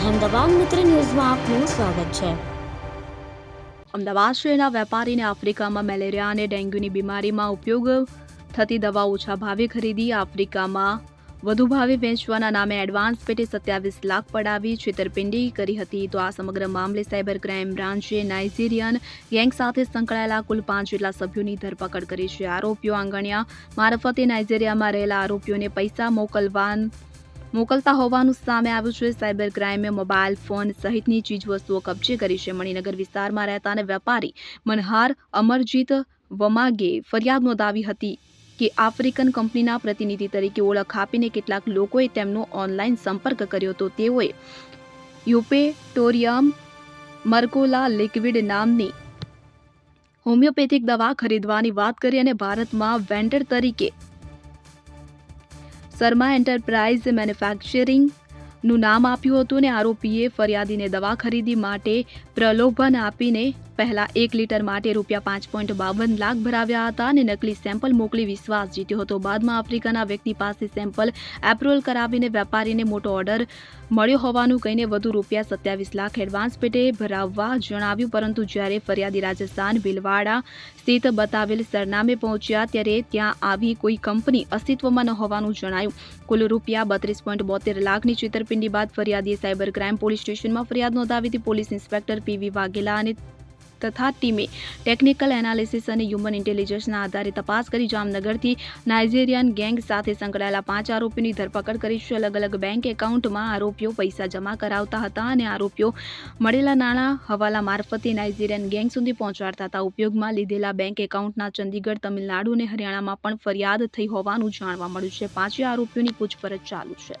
અહેમદાબાદ મિત્ર ન્યૂઝમાં આપનું સ્વાગત છે. અમદાવાદ શહેરના વેપારીને આફ્રિકામાં મેલેરિયા અને ડેન્ગ્યુની બીમારીમાં ઉપયોગ થતી દવા ઓછા ભાવે ખરીદી આફ્રિકામાં વધુ ભાવે વેચવાના નામે એડવાન્સ પેટે સત્યાવીસ લાખ પડાવી છેતરપિંડી કરી હતી. તો આ સમગ્ર મામલે સાયબર ક્રાઇમ બ્રાન્ચે નાઇજીરિયન ગેંગ સાથે સંકળાયેલા કુલ પાંચ જેટલા સભ્યોની ધરપકડ કરી છે. આરોપીઓ આંગણિયા મારફતે નાઇજીરિયામાં રહેલા આરોપીઓને પૈસા મોકલવાન મોકલતા હોવાનું સામે આવ્યું છે. સાયબર ક્રાઇમે મોબાઈલ ફોન સહિતની ચીજવસ્તુઓ કબજે કરી છે. મણિનગર વિસ્તારમાં રહેતા અને વેપારી મનહાર અમરજીત વમાગે ફરિયાદ નોંધાવી હતી કે આફ્રિકન કંપનીના પ્રતિનિધિ તરીકે ઓળખ આપીને કેટલાક લોકોએ તેમનો ઓનલાઈન સંપર્ક કર્યો તો તેઓએ યુપેટોરિયમ મર્કોલા લિક્વિડ નામની હોમિયોપેથિક દવા ખરીદવાની વાત કરી અને ભારતમાં વેન્ડર તરીકે શર્મા એન્ટરપ્રાઇઝ મેન્યુફેક્ચરિંગ નું નામ આપ્યું હતું અને આરોપીએ ફરિયાદીને દવા ખરીદી માટે પ્રલોભન આપીને પહેલા એક લીટર માટે રૂપિયા પાંચ પોઈન્ટ બાવન લાખ ભરાવ્યા હતા અને નકલી સેમ્પલ મોકલી વિશ્વાસ જીત્યો હતો. બાદમાં આફ્રિકાના વ્યક્તિ પાસે સેમ્પલ એપ્રુવલ કરાવીને વેપારીને મોટો ઓર્ડર મળ્યો હોવાનું કહીને વધુ રૂપિયા સત્યાવીસ લાખ એડવાન્સ પેટે ભરાવવા જણાવ્યું, પરંતુ જ્યારે ફરિયાદી રાજસ્થાન ભીલવાડા સ્થિત બતાવેલ સરનામે પહોંચ્યા ત્યારે ત્યાં આવી કોઈ કંપની અસ્તિત્વમાં ન હોવાનું જણાયું. કુલ રૂપિયા બત્રીસ પોઈન્ટ બોતેર લાખની છેતરપિંડી બાદ ફરિયાદીએ સાયબર ક્રાઇમ પોલીસ સ્ટેશનમાં ફરિયાદ નોંધાવી હતી. પોલીસ ઇન્સ્પેક્ટર પીવી વાઘેલા અને તથા ટીમે ટેકનિકલ એનાલિસિસ અને હ્યુમન ઇન્ટેલિજન્સના આધારે તપાસ કરી જામનગરથી નાઇજેરિયન ગેંગ સાથે સંકળાયેલા પાંચ આરોપીની ધરપકડ કરી છે. અલગ અલગ બેંક એકાઉન્ટમાં આરોપીઓ પૈસા જમા કરાવતા હતા અને આરોપીઓ મળેલા નાણાં હવાલા મારફતે નાઇજેરિયન ગેંગ સુધી પહોંચાડતા હતા. ઉપયોગમાં લીધેલા બેંક એકાઉન્ટના ચંદીગઢ, તમિલનાડુ અને હરિયાણામાં પણ ફરિયાદ થઈ હોવાનું જાણવા મળ્યું છે. પાંચે આરોપીઓની પૂછપરછ ચાલુ છે.